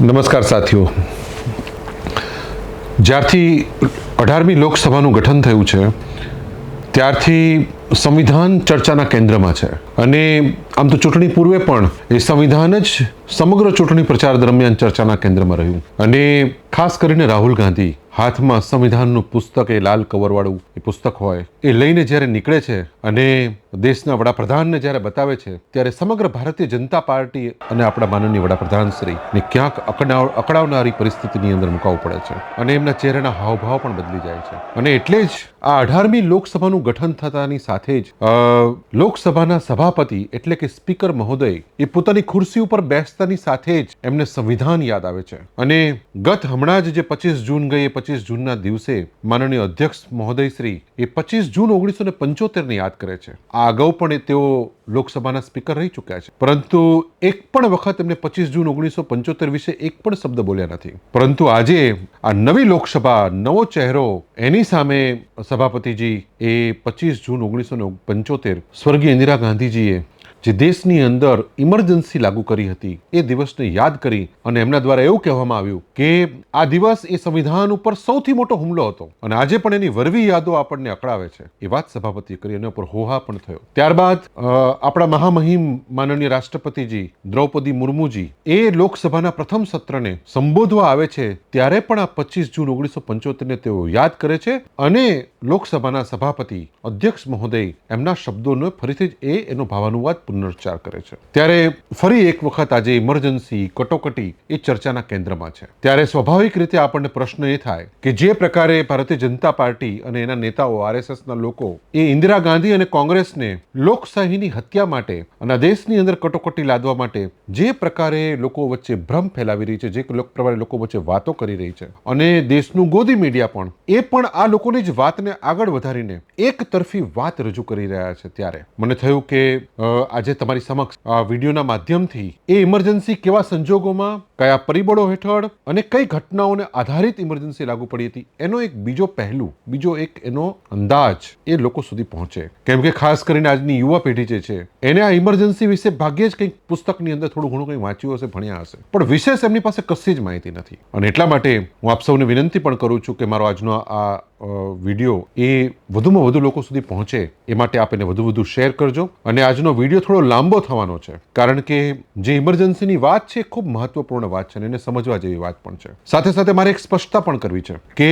નમસ્કાર સાથીઓ. જ્યારથી અઢારમી લોકસભાનું ગઠન થયું છે, ત્યારથી સંવિધાન ચર્ચાના કેન્દ્રમાં છે. અને આમ તો ચૂંટણી પૂર્વે પણ એ સંવિધાન જ સમગ્ર ચૂંટણી પ્રચાર દરમિયાન ચર્ચાના કેન્દ્રમાં રહ્યું. અને ખાસ કરીને રાહુલ ગાંધી હાથમાં સંવિધાનનું પુસ્તક, એ લાલ કવરવાળું એ પુસ્તક હોય, એ લઈને જ્યારે નીકળે છે અને દેશના વડાપ્રધાનને જ્યારે બતાવે છે, ત્યારે સમગ્ર ભારતીય જનતા પાર્ટી અને આપણા માનનીય વડાપ્રધાનશ્રીને ક્યાંક અકડાવ, અકળાવનારી પરિસ્થિતિની અંદર મુકાવવું પડે છે અને એમના ચહેરાના હાવભાવ પણ બદલી જાય છે. અને એટલે જ આ અઢારમી લોકસભાનું ગઠન થતાની સાથે જ લોકસભાના સભાપતિ એટલે કે સ્પીકર મહોદય એ પોતાની ખુરશી ઉપર બેસતાની સાથે જ એમને સંવિધાન યાદ આવે છે. અને ગત હમણાં જ જે પચીસ જૂન ગઈ, એ પચીસ જૂનના દિવસે માનનીય અધ્યક્ષ મહોદય શ્રી એ પચીસ જૂન ઓગણીસો ને પંચોતેરને યાદ કરે છે. આ અગાઉ પણ તેઓ લોકસભાના સ્પીકર રહી ચૂક્યા છે. પરંતુ એક પણ વખત એમને પચીસ જૂન ઓગણીસો પંચોતેર વિશે એક પણ શબ્દ બોલ્યા નથી. પરંતુ આજે આ નવી લોકસભા, નવો ચહેરો એની સામે સભાપતિજી એ પચીસ જૂન ઓગણીસો પંચોતેર સ્વર્ગીય ઇન્દિરા ગાંધીજીએ જે દેશની અંદર ઇમરજન્સી લાગુ કરી હતી, એ દિવસને યાદ કરી અને એમના દ્વારા એવું કહેવામાં આવ્યું કે આ દિવસ એ સંવિધાન ઉપર સૌથી મોટો હુમલો હતો અને આજે પણ એની વરવી યાદો આપણને અકળાવે છે. એ વાત સભાપતિએ કરી એના ઉપર હોહા પણ થયો. ત્યારબાદ આપણા મહામહિમ માનનીય રાષ્ટ્રપતિજી દ્રૌપદી મુર્મુજી એ લોકસભાના પ્રથમ સત્રને સંબોધવા આવે છે ત્યારે પણ આ પચીસ જૂન ઓગણીસો પંચોતેરને તેઓ યાદ કરે છે અને લોકસભાના સભાપતિ અધ્યક્ષ મહોદય એમના શબ્દોને ફરીથી એ એનો ભાવાનુવાદ પુનરુચ્ચાર કરે છે. ત્યારે ફરી એક વખત આજે ઇમરજન્સી કટોકટી એ ચર્ચાના કેન્દ્રમાં છે. ત્યારે સ્વાભાવિક રીતે આપણને પ્રશ્ન એ થાય કે જે પ્રકારે ભારતીય જનતા પાર્ટી અને એના નેતાઓ આરએસએસના લોકો એ ઇન્દિરા ગાંધી અને કોંગ્રેસને લોકશાહીની હત્યા માટે અને દેશની અંદર કટોકટી લાદવા માટે જે પ્રકારે લોકો વચ્ચે ભ્રમ ફેલાવી રહી છે જે પ્રકારે લોકો વચ્ચે વાતો કરી રહી છે અને દેશનું ગોદી મીડિયા પણ એ પણ આ લોકોની જ વાતને આગળ વધારીને એક તરફી વાત રજૂ કરી રહ્યા છે ત્યારે. મને થયું કે અ, આજે તમારી સમક્ષ આ વિડીયોના માધ્યમથી એ ઇમરજન્સી કેવા સંજોગોમાં, કયા પરિબળો હેઠળ અને કઈ ઘટનાઓને આધારિત ઇમરજન્સી લાગુ પડી હતી, એનો એક બીજો પહેલું, બીજો એક એનો અંદાજ એ લોકો સુધી પહોંચે. કેમ કે ખાસ કરીને આજની યુવા પેઢી જે છે, એને આ ઇમરજન્સી વિશે ભાગ્યે જ કંઈક પુસ્તકની અંદર થોડું ઘણું કંઈ વાંચ્યું હશે, ભણ્યા હશે. પણ વિશેષ એમની પાસે કશી જ માહિતી નથી. અને એટલા માટે હું આપ સૌને વિનંતી પણ કરું છું કે મારો આજનો આ વીડિયો એ વધુમાં વધુ લોકો સુધી પહોંચે એ માટે આપ એને વધુ વધુ શેર કરજો. અને આજનો વીડિયો થોડો લાંબો થવાનો છે, કારણ કે જે ઇમરજન્સીની વાત છે ખૂબ મહત્વપૂર્ણ વાત છે અને એને સમજવા જેવી વાત પણ છે. સાથે સાથે મારે એક સ્પષ્ટતા પણ કરવી છે કે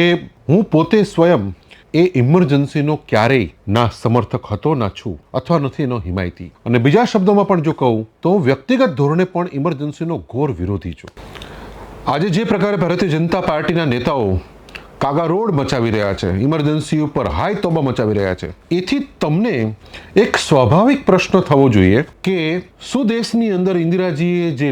હું પોતે સ્વયં એ ઇમરજન્સીનો ક્યારેય ના સમર્થક હતો, ના છું, અથવા નથી એનો હિમાયતી. અને બીજા શબ્દોમાં પણ જો કહું, તો હું વ્યક્તિગત ધોરણે પણ ઇમરજન્સીનો ઘોર વિરોધી છું. આજે જે પ્રકારે ભારતીય જનતા પાર્ટીના નેતાઓ કાગારોડ મચાવી રહ્યા છે, ઇમરજન્સી ઉપર હાઈ તોબા મચાવી રહ્યા છે. એથી તમને એક સ્વાભાવિક પ્રશ્ન થવો જોઈએ કે શું દેશની અંદર ઇન્દિરાજીએ જે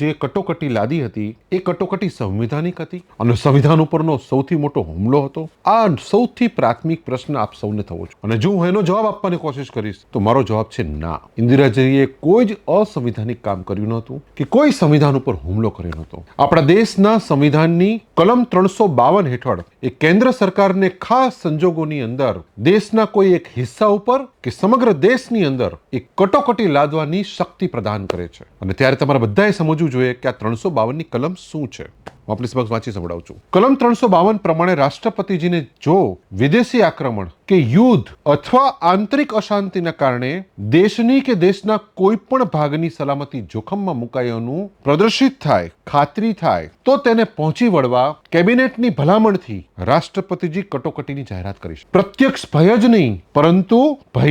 જે કટોકટી લાદી હતી, એ કટોકટી સંવિધાનિક હતી? અને સંવિધાન ઉપરનો સૌથી મોટો હુમલો હતો? આ સૌથી પ્રાથમિક પ્રશ્ન આપ સૌને થવો છે અને જો હું એનો જવાબ આપવાની કોશિશ કરીશ, તો મારો જવાબ છે ના. ઇન્દિરાજીએ કોઈ જ અસંવિધાનિક કામ કર્યું નહોતું કે કોઈ સંવિધાન ઉપર હુમલો કર્યો નહોતો. આપણા દેશના સંવિધાનની કલમ ત્રણસો બાવન હેઠળ એ કેન્દ્ર સરકારને ખાસ સંજોગોની અંદર દેશના કોઈ એક હિસ્સા ઉપર કે સમગ્ર દેશની અંદર એક કટોકટી લાદવાની શક્તિ પ્રદાન કરે છે. અને ત્યારે તમારે બધાએ સમજવું જોઈએ કે આ ત્રણસો બાવનની કલમ શું છે. હું આપણી સમક્ષ વાંચી સંભળાવું છું. કલમ ત્રણસો બાવન પ્રમાણે રાષ્ટ્રપતિજીને જો વિદેશી આક્રમણ કે યુદ્ધ અથવા આંતરિક અશાંતિના કારણે દેશની કે દેશના કોઈ પણ ભાગની સલામતી જોખમમાં મુકાયાનું પ્રદર્શિત થાય, ખાતરી થાય, તો તેને પહોંચી વળવા કેબિનેટની ભલામણથી રાષ્ટ્રપતિજી કટોકટીની જાહેરાત કરી શકે પ્રત્યક્ષ ભય જ નહીં, પરંતુ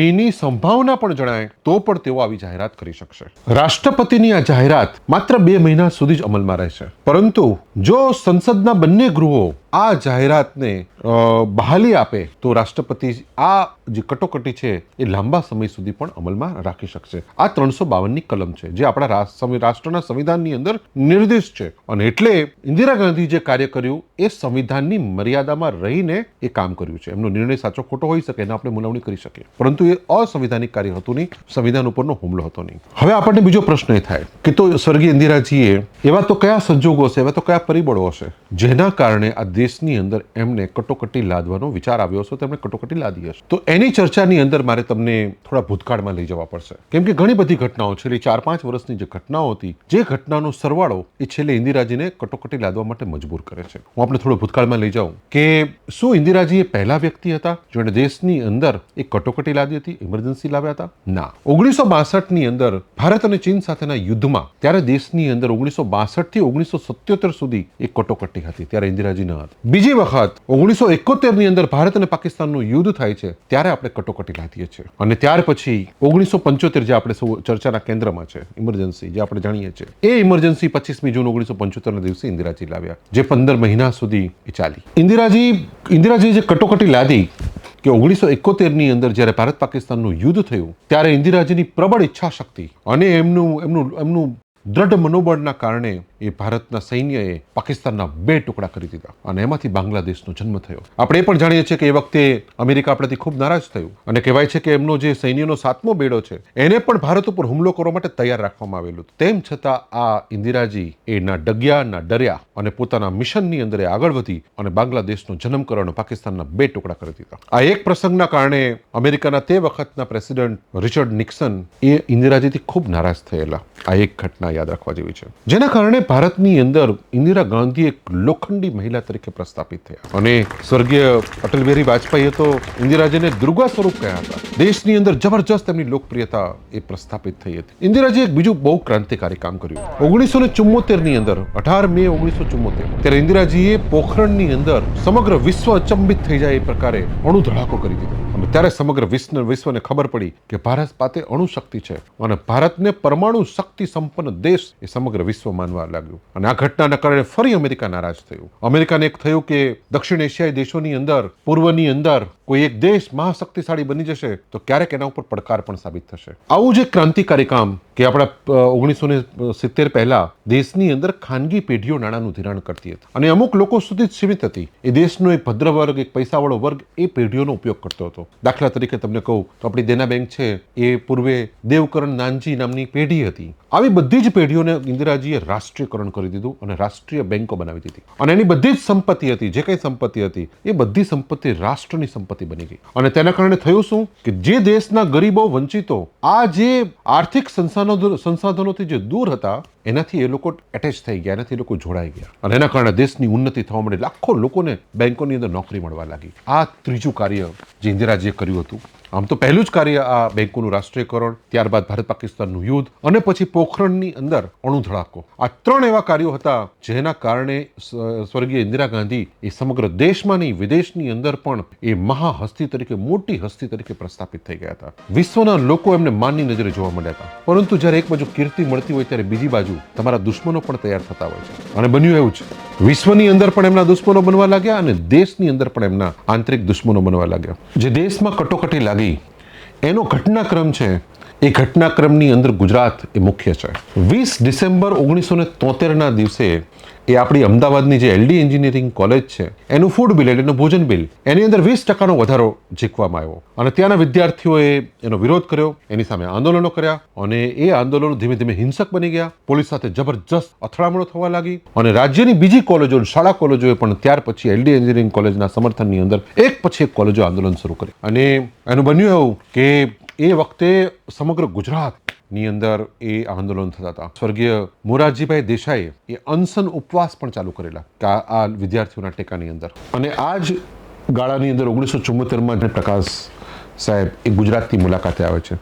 ભયની સંભાવના પણ જણાય, તો પણ તેઓ આવી જાહેરાત કરી શકશે. રાષ્ટ્રપતિની આ જાહેરાત માત્ર બે મહિના સુધી જ અમલમાં રહેશે. પરંતુ જો સંસદના બંને ગૃહો આ જાહેરાતને બહાલી આપે તો રાષ્ટ્રપતિ આ જે કટોકટી છે એ લાંબા સમય સુધી પણ અમલમાં રાખી શકશે. આ ત્રણસો બાવનની કલમ છે, જે આપણા રાષ્ટ્રના સંવિધાનની અંદર નિર્દેશ છે. અને એટલે ઇન્દિરા ગાંધી જે કાર્ય કર્યું, એ સંવિધાનની મર્યાદામાં રહીને એ કામ કર્યું છે. એમનો નિર્ણય સાચો ખોટો હોઈ શકે, એને આપણે મુલાવણી કરી શકીએ. પરંતુ એ અસંવિધાનિક કાર્ય હતું નહીં, સંવિધાન ઉપરનો હુમલો હતો નહીં. હવે આપણને બીજો પ્રશ્ન એ થાય કે તો સ્વર્ગીય ઇન્દિરાજીએ એવા તો કયા સંજોગો હશે, એવા તો કયા પરિબળો હશે, જેના કારણે આ દેશની અંદર એમને કટોકટી લાદવાનો વિચાર આવ્યો હશે, તેમણે કટોકટી લાદી હશે. તો એની ચર્ચાની અંદર મારે તમને થોડા ભૂતકાળમાં લઈ જવા પડશે. કેમ કે ઘણી બધી ઘટનાઓ છેલ્લી ચાર પાંચ વર્ષની જે ઘટનાઓ હતી, જે ઘટનાનો સરવાળો એ છેલ્લે ઇન્દિરાજીને કટોકટી લાદવા માટે મજબૂર કરે છે. હું આપણે થોડો ભૂતકાળમાં લઈ જાઉં કે શું ઇન્દિરાજી એ પહેલા વ્યક્તિ હતા જેણે દેશની અંદર એક કટોકટી લાદી હતી, ઇમરજન્સી લાવ્યા હતા? ના. ઓગણીસો બાસઠની અંદર ભારત અને ચીન સાથેના યુદ્ધમાં, ત્યારે દેશની અંદર ઓગણીસો બાસઠથી ઓગણીસો સત્યોતેર સુધી એક કટોકટી હતી, ત્યારે ઇન્દિરાજી ન હતી બીજી વખત ઓગણીસો એકોતેરની અંદર ભારત અને પાકિસ્તાનનું યુદ્ધ થાય છે, ત્યારે આપણે કટોકટી લાદીએ છીએ. અને ત્યાર પછી ઓગણીસો પંચોતેર જે આપણે સૌ ચર્ચાના કેન્દ્રમાં છે ઇમરજન્સી જે આપણે જાણીએ છીએ, એ ઇમરજન્સી પચીસમી જૂન ઓગણીસો પંચોતેરના દિવસે ઇન્દિરાજી લાવ્યા, જે પંદર મહિના સુધી એ ચાલી. ઇન્દિરાજી ઇન્દિરાજી જે કટોકટી લાદી કે ઓગણીસો એકોતેરની અંદર જ્યારે ભારત પાકિસ્તાનનું યુદ્ધ થયું, ત્યારે ઇન્દિરાજીની પ્રબળ ઈચ્છા શક્તિ અને એમનું એમનું એમનું દ્રઢ મનોબળના કારણે એ ભારતના સૈન્યએ પાકિસ્તાનના બે ટુકડા કરી દીધા અને એમાંથી બાંગ્લાદેશનો જન્મ થયો. આપણે એ પણ જાણીએ છીએ કે એ વખતે અમેરિકા આપણાથી ખૂબ નારાજ થયું અને કહેવાય છે કે એમનો જે સૈન્યનો સાતમો બેડો છે, એને પણ ભારત ઉપર હુમલો કરવા માટે તૈયાર રાખવામાં આવેલું તેમ છતાં આ ઇન્દિરાજી એ ના ડગ્યા, ના ડર્યા અને પોતાના મિશનની અંદર આગળ વધી અને બાંગ્લાદેશનો જન્મ કરવાનો પાકિસ્તાનના બે ટુકડા કરી દીધા. આ એક પ્રસંગના કારણે અમેરિકાના તે વખતના પ્રેસિડેન્ટ રિચર્ડ નિક્સન એ ઇન્દિરાજીથી ખૂબ નારાજ થયેલા. આ એક ઘટના યાદ રાખવા જેવી છે. જેના કારણે ભારતની અંદર ઇન્દિરા ગાંધી એક લોખંડી મહિલા તરીકે પ્રસ્થાપિત થયા. અને સ્વર્ગીય અટલ બિહારી વાજપેયીએ તો ઇન્દિરાજીને દુર્ગા સ્વરૂપ કહ્યા હતા. દેશની અંદર જબરજસ્ત એમની લોકપ્રિયતા એ પ્રસ્થાપિત થઈ હતી. ઇન્દિરાજી એક બીજું બહુ ક્રાંતિકારી કામ કર્યું. ઓગણીસો ને ચુમ્મોતેરની અંદર, અઢાર મે ઓગણીસો ચુમ્મોતેર, ત્યારે ઇન્દિરાજીએ પોખરણની અંદર સમગ્ર વિશ્વ અચંબિત થઈ જાય એ પ્રકારે અણુધડાકો કરી દીધો. અને ત્યારે સમગ્ર વિશ્વ વિશ્વને ખબર પડી કે ભારત પાસે અણુશક્તિ છે અને ભારતને પરમાણુ શક્તિ સંપન્ન દેશ એ સમગ્ર વિશ્વ માનવા લાગ્યું. અને આ ઘટનાના કારણે ફરી અમેરિકા નારાજ થયું. અમેરિકાને એક થયું કે દક્ષિણ એશિયાઈ દેશોની અંદર, પૂર્વની અંદર કોઈ એક દેશ મહાશક્તિશાળી બની જશે, તો ક્યારેક એના ઉપર પડકાર પણ સાબિત થશે. આવું જે ક્રાંતિકારી કામ કે આપણા ઓગણીસો ને સિત્તેર પહેલા દેશની અંદર ખાનગી પેઢીઓ નાણાંનું ધિરાણ કરતી હતી. અને અમુક લોકો સુધી જ સીમિત હતી. એ દેશનો એક ભદ્ર વર્ગ, એક પૈસાવાળો વર્ગ એ પેઢીઓનો ઉપયોગ કરતો હતો. દાખલા તરીકે તમને કહું, તો આપણી દેના બેંક છે, એ પૂર્વે દેવકરણ નાનજી નામની પેઢી હતી. આવી બધી જ પેઢીઓને ઇન્દિરાજીએ રાષ્ટ્રીયકરણ કરી દીધું અને રાષ્ટ્રીય બેંકો બનાવી દીધી. અને એની બધી જ સંપત્તિ હતી, જે કંઈ સંપત્તિ હતી, એ બધી સંપત્તિ રાષ્ટ્રની સંપત્તિ બની ગઈ. અને તેના કારણે થયું શું? કે જે દેશના ગરીબો વંચિતો આ જે આર્થિક સંસાધનો, સંસાધનોથી જે દૂર હતા, એનાથી એ લોકો એટેચ થઈ ગયા, એનાથી લોકો જોડાઈ ગયા. અને એના કારણે દેશની ઉન્નતિ થવા માટે લાખો લોકોને બેંકોની અંદર નોકરી મળવા લાગી. આ ત્રીજું કાર્ય જે ઇન્દિરાજીએ કર્યું હતું આમ તો પહેલું જ કાર્ય આ બેંકોનું રાષ્ટ્રીયકરણ, ત્યારબાદ ભારત પાકિસ્તાનનું યુદ્ધ અને પછી પોખરણની અંદર અણુ ધડાકો. આ ત્રણ એવા કાર્યો હતા જેના કારણે સ્વર્ગીય ઇન્દિરા ગાંધી એ સમગ્ર દેશમાં નહીં, વિદેશની અંદર પણ એ મહાહસ્તી તરીકે, મોટી હસ્તી તરીકે પ્રસ્થાપિત થઈ ગયા હતા. વિશ્વના લોકો એમને માનની નજરે જોવા મળ્યા હતા. પરંતુ જ્યારે એક બાજુ કીર્તિ મળતી હોય ત્યારે બીજી બાજુ તમારા દુશ્મનો પણ તૈયાર થતા હોય છે. અને બન્યું એવું જ વિશ્વની અંદર પણ એમના દુશ્મનો બનવા લાગ્યા અને દેશની અંદર પણ એમના આંતરિક દુશ્મનો બનવા લાગ્યા. જે દેશમાં કટોકટી લાગી, એનો ઘટનાક્રમ છે, એ ઘટનાક્રમની અંદર ગુજરાત એ મુખ્ય છે. વીસ ડિસેમ્બર ઓગણીસો ને તોતેરના દિવસે એ આપણી અમદાવાદની જે એલડી એન્જિનિયરિંગ કોલેજ છે, એનું ફૂડ બિલ એટલે એનું ભોજન બિલ એની અંદર વીસ ટકાનો વધારો ઝીકવામાં આવ્યો. અને ત્યાંના વિદ્યાર્થીઓએ એનો વિરોધ કર્યો, એની સામે આંદોલનો કર્યા અને એ આંદોલનો ધીમે ધીમે હિંસક બની ગયા, પોલીસ સાથે જબરજસ્ત અથડામણો થવા લાગી અને રાજ્યની બીજી કોલેજો, શાળા કોલેજોએ પણ ત્યાર પછી એલડી એન્જિનિયરિંગ કોલેજના સમર્થનની અંદર એક પછી એક કોલેજો આંદોલન શરૂ કર્યું. અને એનું બન્યું એવું કે એ વખતે સમગ્ર ગુજરાતની અંદર એ આંદોલન થતા હતા. સ્વર્ગીય મોરારજીભાઈ દેસાઈએ એ અનસન ઉપવાસ પણ ચાલુ કરેલા આ વિદ્યાર્થીઓના ટેકાની અંદર. અને આ જ ગાળાની અંદર ઓગણીસો ચુમ્મોતેરમાં પ્રકાશ સાહેબ એ ગુજરાતની મુલાકાતે આવે છે.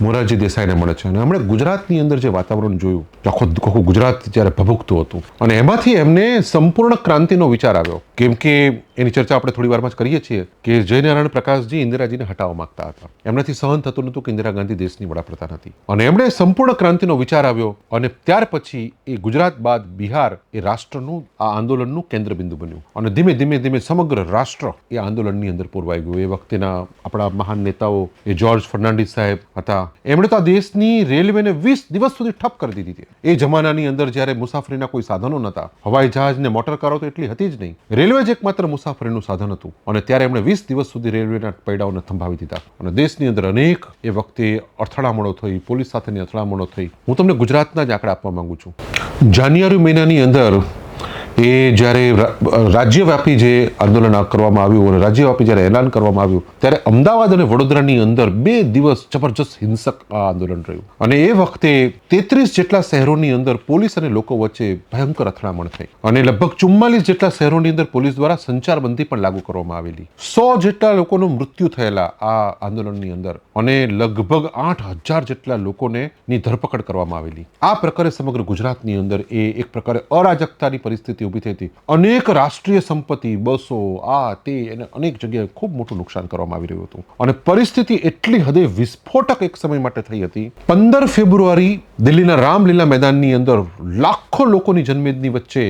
મોરારજી દેસાઈને મળે છે. અને હમણાં ગુજરાતની અંદર જે વાતાવરણ જોયું આખો આખું ગુજરાત જ્યારે ભભૂકતું હતું. અને એમાંથી એમને સંપૂર્ણ ક્રાંતિનો વિચાર આવ્યો. કેમ કે એની ચર્ચા આપણે થોડી વારમાં જ કરીએ છીએ કે જયનારાયણ પ્રકાશજી ઇન્દિરાજીને હટાવવા માંગતા હતા. એમનાથી સહન થતું નહોતું કે ઇન્દિરા ગાંધી દેશની વડાપ્રધાન હતી. અને એમણે સંપૂર્ણ ક્રાંતિનો વિચાર આવ્યો અને ત્યાર પછી એ ગુજરાત બાદ બિહાર એ રાષ્ટ્રનું, આ આંદોલનનું કેન્દ્રબિંદુ બન્યું. અને ધીમે ધીમે ધીમે સમગ્ર રાષ્ટ્ર એ આંદોલનની અંદર પૂરવાઈ ગયું. એ વખતેના આપણા મહાન નેતાઓ, એ જોર્જ ફર્નાન્ડિસ સાહેબ હતા. એમણે તો આ દેશની રેલવેને વીસ દિવસ સુધી ઠપ કરી દીધી હતી. એ જમાનાની અંદર જ્યારે મુસાફરીના કોઈ સાધનો નહોતા, હવાઈ જહાજ ને મોટર કારો તો એટલી હતી જ નહીં. રેલવે જ એકમાત્ર મુસાફરીનું સાધન હતું. અને ત્યારે એમણે વીસ દિવસ સુધી રેલવેના પૈડાઓને થંભાવી દીધા. અને દેશની અંદર અનેક એ વખતે અથડામણો થઈ, પોલીસ સાથેની અથડામણો થઈ. હું તમને ગુજરાતના જ આંકડા આપવા માંગુ છું. જાન્યુઆરી મહિનાની અંદર એ જ્યારે રાજ્યવ્યાપી જે આંદોલન કરવામાં આવ્યું અને રાજ્યવ્યાપી જ્યારે એલાન કરવામાં આવ્યું, ત્યારે અમદાવાદ અને વડોદરાની અંદર બે દિવસ જબરજસ્ત હિંસક આ આંદોલન રહ્યું. અને એ વખતે તેત્રીસ જેટલા શહેરોની અંદર પોલીસ અને લોકો વચ્ચે ભયંકર અથડામણ થઈ. અને લગભગ ચુમ્માલીસ જેટલા શહેરોની અંદર પોલીસ દ્વારા સંચારબંધી પણ લાગુ કરવામાં આવેલી. સો જેટલા લોકોનું મૃત્યુ થયેલા આ આંદોલનની અંદર અને લગભગ આઠ હજાર જેટલા લોકોને ની ધરપકડ કરવામાં આવેલી. આ પ્રકારે સમગ્ર ગુજરાતની અંદર એ એક પ્રકારે અરાજકતાની પરિસ્થિતિ ઊભી થઈ હતી. અનેક રાષ્ટ્રીય સંપત્તિ, બસો, આ, તે અને અનેક જગ્યાએ ખૂબ મોટું નુકસાન કરવામાં આવી રહ્યું હતું. અને પરિસ્થિતિ એટલી હદે વિસ્ફોટક એક સમય માટે થઈ હતી. પંદર ફેબ્રુઆરી દિલ્હીના રામલીલા મેદાનની અંદર લાખો લોકોની જનમેદની વચ્ચે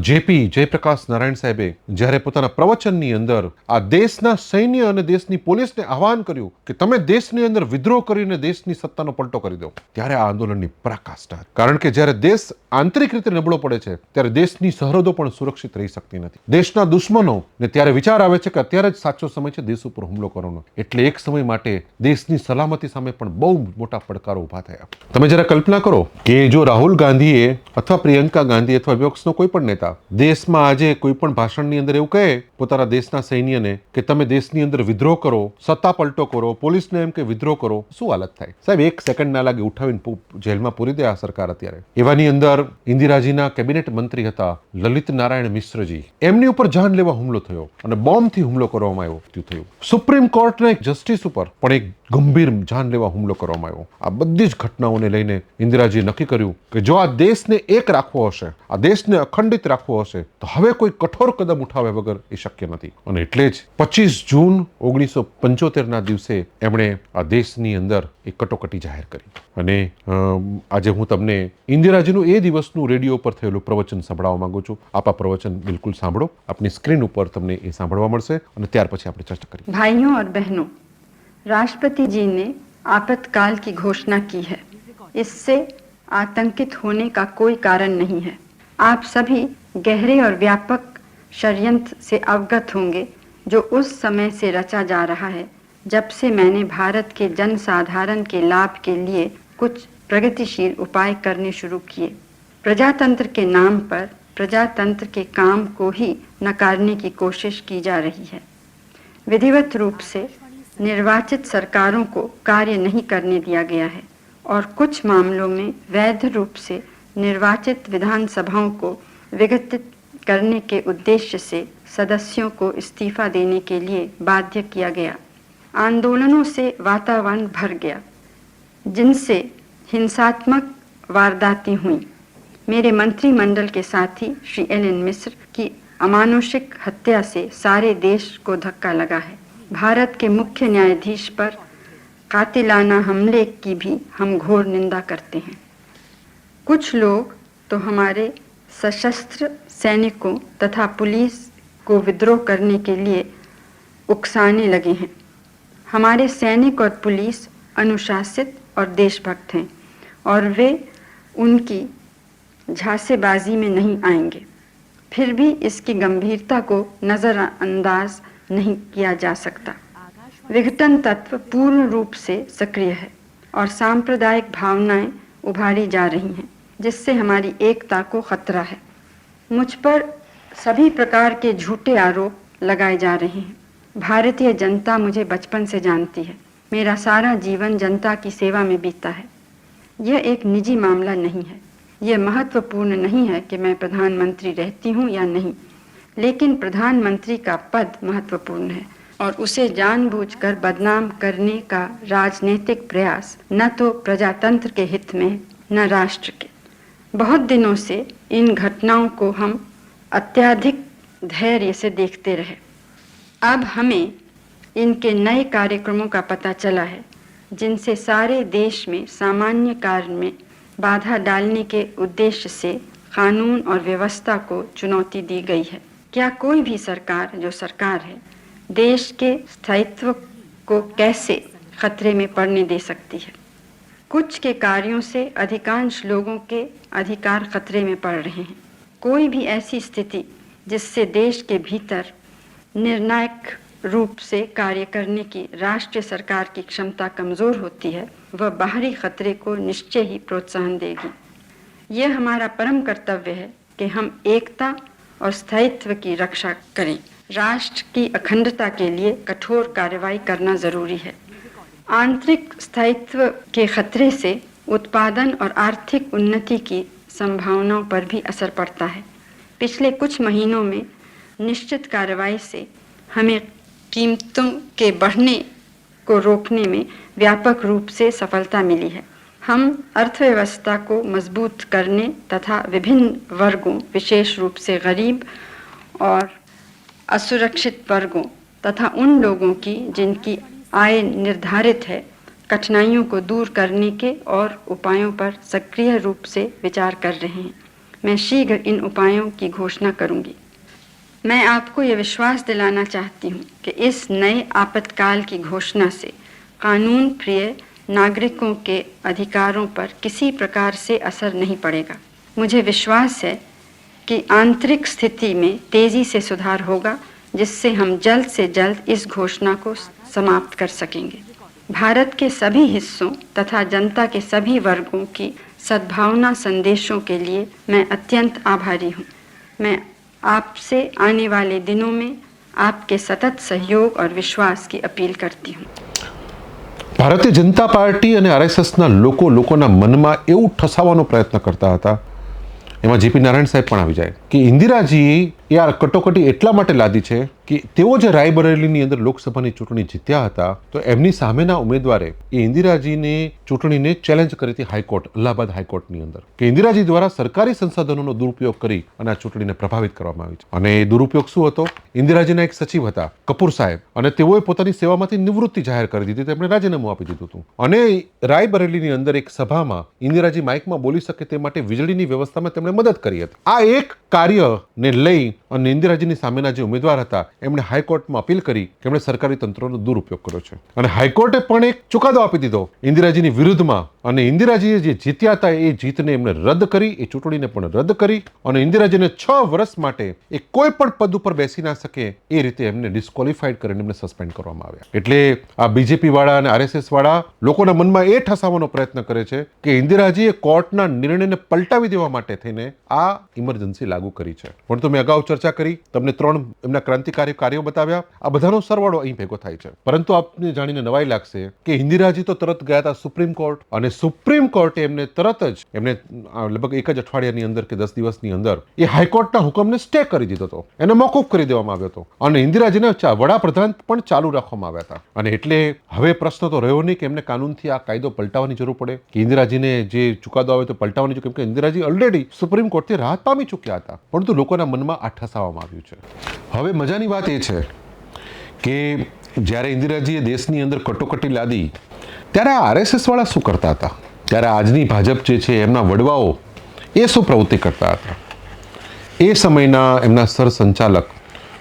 જેપી જયપ્રકાશ નારાયણ સાહેબે જ્યારે પોતાના પ્રવચનની અંદર આ દેશના સૈન્ય અને દેશની પોલીસને આહવાન કર્યું કે તમે દેશની અંદર વિદ્રોહ કરીને દેશની સત્તાનો પલટો કરી દો, ત્યારે આ આંદોલનની પરાકાષ્ઠા કારણ કે જ્યારે દેશ આંતરિક રીતે નબળો પડે છે, ત્યારે દેશની સરહદો પણ સુરક્ષિત રહી શકતી નથી. દેશના દુશ્મનો ને ત્યારે વિચાર આવે છે કે અત્યારે જ સાચો સમય છે, દેશ ઉપર હુમલો કરવાનો. એટલે એક સમય માટે દેશની સલામતી સામે પણ બહુ મોટા પડકારો ઊભા થયા. તમે જરા કલ્પના કરો કે જો રાહુલ ગાંધીએ અથવા પ્રિયંકા ગાંધી અથવા વિપક્ષનો કોઈ પણ નેતા દેશમાં આજે કોઈ પણ ભાષણની અંદર એવું કહે પોતાના દેશના સૈન્યને કે તમે દેશની અંદર વિદ્રોહ કરો, સત્તા પલટો કરો, પોલીસને એમ કે વિદ્રોહ કરો, શું હાલત થાય? સાહેબ, એક સેકન્ડ ના લાગે ઉઠાવીને જેલમાં પૂરી દે આ સરકાર અત્યારે. એવાની અંદર ઇન્દિરાજીના કેબિનેટ મંત્રી હતા લલિત નારાયણ મિશ્રજી, એમની ઉપર જાન લેવા હુમલો થયો અને બોમ્બથી હુમલો કરવામાં આવ્યો થયું. સુપ્રીમ કોર્ટના એક જસ્ટિસ ઉપર પણ એક ગંભીર જાનલેવા હુમલો કરવામાં આવ્યો. આ બધી જ ઘટનાઓને લઈને ઇન્દિરાજીએ નક્કી કર્યું કે જો આ દેશને એક રાખવો હશે, આ દેશને અખંડિત રાખવો હશે, તો હવે કોઈ કઠોર કદમ ઉઠાવ્યા વગર એ શક્ય નથી. અને એટલે જ પચીસ જૂન ઓગણીસો પંચોતેરના દિવસે એમણે આ દેશની અંદર એ કટોકટી જાહેર કરી. અને આજે હું તમને ઇન્દિરાજીનું એ દિવસનું રેડિયો પર થયેલું પ્રવચન સંભળાવવા માંગુ છું. આપ આ પ્રવચન બિલકુલ સાંભળો. આપની સ્ક્રીન ઉપર તમને એ સાંભળવા મળશે. અને ત્યાર પછી આપણે ચર્ચા કરીએ. ભાઈઓ અને બહેનો राष्ट्रपति जी ने आपातकाल की घोषणा की है। इससे आतंकित होने का कोई कारण नहीं है। आप सभी गहरे और व्यापक षडयंत्र से अवगत होंगे, जो उस समय से रचा जा रहा है, जब से मैंने भारत के जन साधारण के लाभ के लिए कुछ प्रगतिशील उपाय करने शुरू किए। प्रजातंत्र के नाम पर प्रजातंत्र के काम को ही नकारने की कोशिश की जा रही है। विधिवत रूप से निर्वाचित सरकारों को कार्य नहीं करने दिया गया है और कुछ मामलों में वैध रूप से निर्वाचित विधानसभाओं को विघटित करने के उद्देश्य से सदस्यों को इस्तीफा देने के लिए बाध्य किया गया। आंदोलनों से वातावरण भर गया, जिनसे हिंसात्मक वारदातें हुई। मेरे मंत्रिमंडल के साथी श्री एल एन मिश्र की अमानुषिक हत्या से सारे देश को धक्का लगा है। भारत के मुख्य न्यायाधीश पर कातिलाना हमले की भी हम घोर निंदा करते हैं। कुछ लोग तो हमारे सशस्त्र सैनिकों तथा पुलिस को विद्रोह करने के लिए उकसाने लगे हैं। हमारे सैनिक और पुलिस अनुशासित और देशभक्त हैं और वे उनकी झांसेबाजी में नहीं आएँगे। फिर भी इसकी गंभीरता को नज़रअंदाज नहीं किया जा सकता। विघटन तत्व पूर्ण रूप से सक्रिय है और सांप्रदायिक भावनाएँ उभारी जा रही हैं, जिससे हमारी एकता को खतरा है। मुझ पर सभी प्रकार के झूठे आरोप लगाए जा रहे हैं। भारतीय जनता मुझे बचपन से जानती है। मेरा सारा जीवन जनता की सेवा में बीता है। यह एक निजी मामला नहीं है। यह महत्वपूर्ण नहीं है कि मैं प्रधानमंत्री रहती हूँ या नहीं। लेकिन प्रधानमंत्री का पद महत्वपूर्ण है और उसे जानबूझकर बदनाम करने का राजनीतिक प्रयास न तो प्रजातंत्र के हित में, न राष्ट्र के। बहुत दिनों से इन घटनाओं को हम अत्याधिक धैर्य से देखते रहे। अब हमें इनके नए कार्यक्रमों का पता चला है, जिनसे सारे देश में सामान्य कार्य में बाधा डालने के उद्देश्य से कानून और व्यवस्था को चुनौती दी गई है। क्या कोई भी सरकार, जो सरकार है, देश के स्थायित्व को कैसे खतरे में पड़ने दे सकती है? कुछ के कार्यों से अधिकांश लोगों के अधिकार खतरे में पड़ रहे हैं। कोई भी ऐसी स्थिति जिससे देश के भीतर निर्णायक रूप से कार्य करने की राष्ट्रीय सरकार की क्षमता कमज़ोर होती है, वह बाहरी खतरे को निश्चय ही प्रोत्साहन देगी। यह हमारा परम कर्तव्य है कि हम एकता और स्थायित्व की रक्षा करें। राष्ट्र की अखंडता के लिए कठोर कार्रवाई करना ज़रूरी है। आंतरिक स्थायित्व के खतरे से उत्पादन और आर्थिक उन्नति की संभावनाओं पर भी असर पड़ता है। पिछले कुछ महीनों में निश्चित कार्रवाई से हमें कीमतों के बढ़ने को रोकने में व्यापक रूप से सफलता मिली है। हम अर्थव्यवस्था को मज़बूत करने तथा विभिन्न वर्गों, विशेष रूप से गरीब और असुरक्षित वर्गों तथा उन लोगों की जिनकी आय निर्धारित है, कठिनाइयों को दूर करने के और उपायों पर सक्रिय रूप से विचार कर रहे हैं। मैं शीघ्र इन उपायों की घोषणा करूँगी। मैं आपको ये विश्वास दिलाना चाहती हूँ कि इस नए आपातकाल की घोषणा से कानून प्रिय नागरिकों के अधिकारों पर किसी प्रकार से असर नहीं पड़ेगा। मुझे विश्वास है कि आंतरिक स्थिति में तेज़ी से सुधार होगा, जिससे हम जल्द से जल्द इस घोषणा को समाप्त कर सकेंगे। भारत के सभी हिस्सों तथा जनता के सभी वर्गों की सद्भावना संदेशों के लिए मैं अत्यंत आभारी हूँ। मैं आपसे आने वाले दिनों में आपके सतत सहयोग और विश्वास की अपील करती हूँ। ભારતીય જનતા પાર્ટી અને આરએસએસના લોકો લોકોના મનમાં એવું ઠસાવવાનો પ્રયત્ન કરતા હતા. એમાં જેપી નારાયણ સાહેબ પણ આવી જાય. કે ઇન્દિરાજી એ આ કટોકટી એટલા માટે લાદી છે કે તેઓ જે રાયબરેલીની અંદર લોકસભાની ચૂંટણી જીત્યા હતા, તો એમની સામેના ઉમેદવારે એ ઇન્દિરાજીની ચૂંટણીને ચેલેન્જ કરી હતી હાઈકોર્ટ, અલ્હાબાદ હાઈકોર્ટની અંદર. કે ઇન્દિરાજી દ્વારા સરકારી સંસાધનોનો દુરુપયોગ કરી અને આ ચૂંટણીને પ્રભાવિત કરવામાં આવી છે. અને એ દુરુપયોગ શું હતો? ઇન્દિરાજીના એક સચિવ હતા, કપૂર સાહેબ. અને તેઓએ પોતાની સેવામાંથી નિવૃત્તિ જાહેર કરી દીધી, તેમણે રાજીનામું આપી દીધું હતું. અને રાયબરેલીની અંદર એક સભામાં ઇન્દિરાજી માઇકમાં બોલી શકે તે માટે વીજળીની વ્યવસ્થામાં તેમણે મદદ કરી હતી. આ એક કાર્યને લઈ અને ઇન્દિરાજીની સામેના જે ઉમેદવાર હતા એમણે હાઈકોર્ટમાં અપીલ કરી કે એમણે સરકારી તંત્રનો દુરુપયોગ કર્યો છે. અને હાઈકોર્ટે પણ એક ચુકાદો આપી દીધો. ઇન્દિરાજીની વિરુદ્ધમાં અને ઇન્દિરાજીએ જે જીત્યા હતા એ જીતને એમણે રદ કરી, એ ચૂંટણીને પણ રદ કરી અને ઇન્દિરાજીને છ વર્ષ માટે એ કોઈ પણ પદ ઉપર બેસી ના શકે એ રીતે એમને ડિસ્કોલિફાઈડ કરીને એમને સસ્પેન્ડ કરવામાં આવ્યા. એટલે આ બીજેપી વાળા અને આરએસએસ વાળા લોકોના મનમાં એ ઠસાવવાનો પ્રયત્ન કરે છે કે ઇન્દિરાજીએ કોર્ટના નિર્ણયને પલટાવી દેવા માટે થઈને આ ઇમરજન્સી લાગુ કરી છે. પણ તો મેં અગાઉ ચર્ચા કરી, તમને ત્રણ એમના ક્રાંતિકારી કાર્યો બતાવ્યા. આ બધાનો સરવાળો અહીં ભેગો થાય છે. પરંતુ આપને જાણીને નવાઈ લાગશે કે ઇન્દિરાજી તો તરત ગયા હતા સુપ્રીમ કોર્ટ અને સુપ્રીમ કોર્ટે એમને તરત જ એમને લગભગ એક જ અઠવાડિયાની અંદર કે દસ દિવસની અંદર એ હાઈકોર્ટના હુકમને સ્ટે કરી દીધો હતો. એને મોકૂફ કરી દેવામાં આવ્યો હતો. અને ઇન્દિરાજીને વડાપ્રધાન પણ ચાલુ રાખવામાં આવ્યા હતા. અને એટલે હવે પ્રશ્ન તો રહ્યો નહીં કે એમને કાનૂનથી આ કાયદો પલટાવવાની જરૂર પડે. કે ઇન્દિરાજીને જે ચુકાદો આવે તો પલટાવવાની જરૂર કેમ કે ઇન્દિરાજી ઓલરેડી સુપ્રીમ કોર્ટથી રાહત પામી ચૂક્યા હતા. પરંતુ લોકોના મનમાં આ ઠસાવવામાં આવ્યું છે. હવે મજાની વાત એ છે કે જ્યારે ઇન્દિરાજીએ દેશની અંદર કટોકટી લાદી, ત્યારે આ આરએસએસ વાળા શું કરતા હતા? ત્યારે આજની ભાજપ જે છે, એમના વડવાઓ એ શું પ્રવૃત્તિ કરતા હતા? એ સમયના એમના સર સંચાલક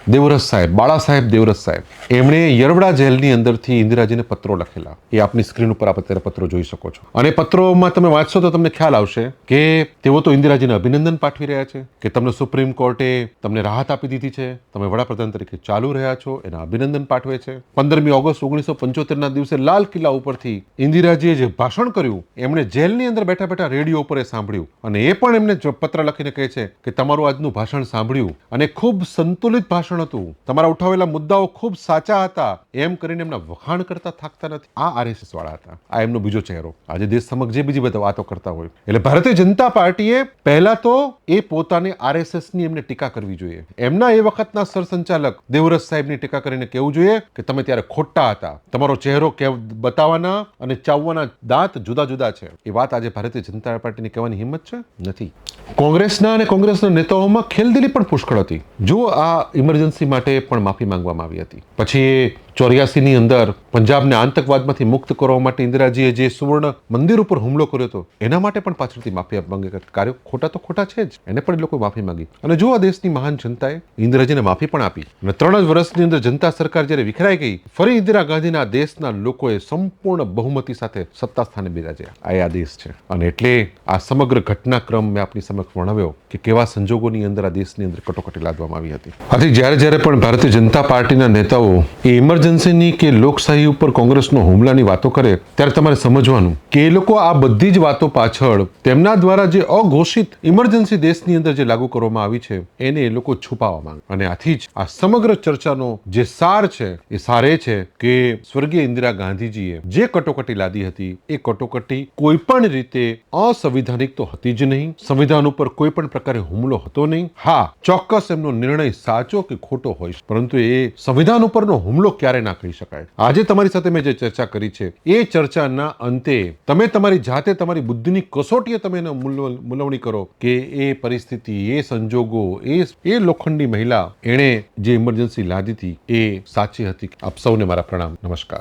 દેવરસ સાહેબ, બાળા સાહેબ દેવરસ સાહેબ, એમણે યરવડા જેલની અંદરથી ઇન્દિરાજીને પત્રો લખેલા. એ આપની સ્ક્રીન ઉપર આપ અત્યારે પત્રો જોઈ શકો છો. અને પત્રોમાં તમે વાંચશો તો તમને ખ્યાલ આવશે કે તેઓ તો ઇન્દિરાજીને અભિનંદન પાઠવી રહ્યા છે, કે તમને સુપ્રીમ કોર્ટે તમને રાહત આપી દીધી છે, તમે વડાપ્રધાન તરીકે ચાલુ રહ્યા છો, એના અભિનંદન પાઠવે છે. પંદરમી ઓગસ્ટ ઓગણીસો પંચોતેરના દિવસે લાલ કિલ્લા ઉપરથી ઇન્દિરાજીએ જે ભાષણ કર્યું, એમણે જેલની અંદર બેઠા બેઠા રેડિયો ઉપર એ સાંભળ્યું. અને એ પણ એમને પત્ર લખીને કહે છે કે તમારું આજનું ભાષણ સાંભળ્યું. અને ખૂબ સંતુલિત ભાષણ હતું. તમારા ઉઠાવેલા મુદ્દાઓ ખૂબ સાચા હતા. એમ કરીને એમના વખાણ કરતા થાકતા નથી. આ આરએસએસ વાળા હતા. આ એમનો બીજો ચહેરો. આજે દેશ સમક્ષ જે બીજી બધા વાતો કરતા હોય. એટલે ભારતીય જનતા પાર્ટીએ પહેલા તો એ પોતાને આરએસએસની એમને ટીકા કરવી જોઈએ. એમના એ વખતના સરસંચાલક દેવરસ સાહેબની ટીકા કરીને કહેવું જોઈએ કે તમે ત્યારે ખોટા હતા. તમારો ચહેરો બતાવવાના અને ચાવવાના દાંત જુદા જુદા છે. એ વાત આજે ભારતીય જનતા પાર્ટીની કહેવાની હિંમત છે? નથી. કોંગ્રેસના અને કોંગ્રેસના નેતાઓમાં ખેલદિલી પણ પુષ્કળ હતી. જો આ ઇમરજન્સી માટે પણ માફી માંગવામાં આવી હતી. પછી ચોર્યાસી ની અંદર પંજાબને આતંકવાદમાંથી મુક્ત કરવા માટે ઇન્દિરાજીએ જે સુવર્ણ મંદિર ઉપર હુમલો કર્યો હતો, એના માટે પણ પાછળથી માફી માંગે કાર્યો ખોટા તો ખોટા છે જ. એને પણ એ લોકો માફી માંગી. અને જો આ દેશની મહાન જનતાએ ઇન્દિરાજીને માફી પણ આપી અને ત્રણ જ વર્ષની અંદર જનતા સરકાર જ્યારે વિખરાઈ ગઈ, ફરી ઇન્દિરા ગાંધીના દેશના લોકોએ સંપૂર્ણ બહુમતી સાથે સત્તા સ્થાને બિરાજ્યા. આ આ દેશ છે. અને એટલે આ સમગ્ર ઘટનાક્રમ મેં આપની સમક્ષ વર્ણવ્યો કે કેવા સંજોગોની અંદર આ દેશની અંદર કટોકટી લાદવામાં આવી હતી. આથી જ્યારે જ્યારે પણ ભારતીય જનતા પાર્ટીના નેતાઓ એ ઇમરજન્સીની કે લોકશાહી ઉપર કોંગ્રેસનો હુમલાની વાતો કરે, ત્યારે તમારે સમજવાનું કે એ લોકો આ બધી જ વાતો પાછળ તેમના દ્વારા જે અઘોષિત ઇમરજન્સી દેશની અંદર જે લાગુ કરવામાં આવી છે, એને એ લોકો છુપાવવા માંગે. અને આથી જ આ સમગ્ર ચર્ચાનો જે સાર છે, એ સાર એ છે કે સ્વર્ગીય ઇન્દિરા ગાંધીજીએ જે કટોકટી લાદી હતી, એ કટોકટી કોઈ પણ રીતે અસંવિધાનિક તો હતી જ નહીં. સંવિધાન ઉપર કોઈ પણ પ્રકારે હુમલો હતો નહીં. હા, ચોક્કસ એમનો નિર્ણય સાચો કે ખોટો હોય પરંતુ એ સંવિધાન ઉપરનો હુમલો ક્યારે ના કહી શકાય. આજે તમારી સાથે મેં જે ચર્ચા કરી છે, એ ચર્ચાના અંતે તમે તમારી જાતે તમારી બુદ્ધિની કસોટીએ તમે એને મૂલ- મૂલવણી કરો કે એ પરિસ્થિતિ, એ સંજોગો, એ એ લોખંડી મહિલા એણે જે ઇમરજન્સી લાદી હતી, એ સાચી હતી. આપ સૌને મારા પ્રણામ. નમસ્કાર.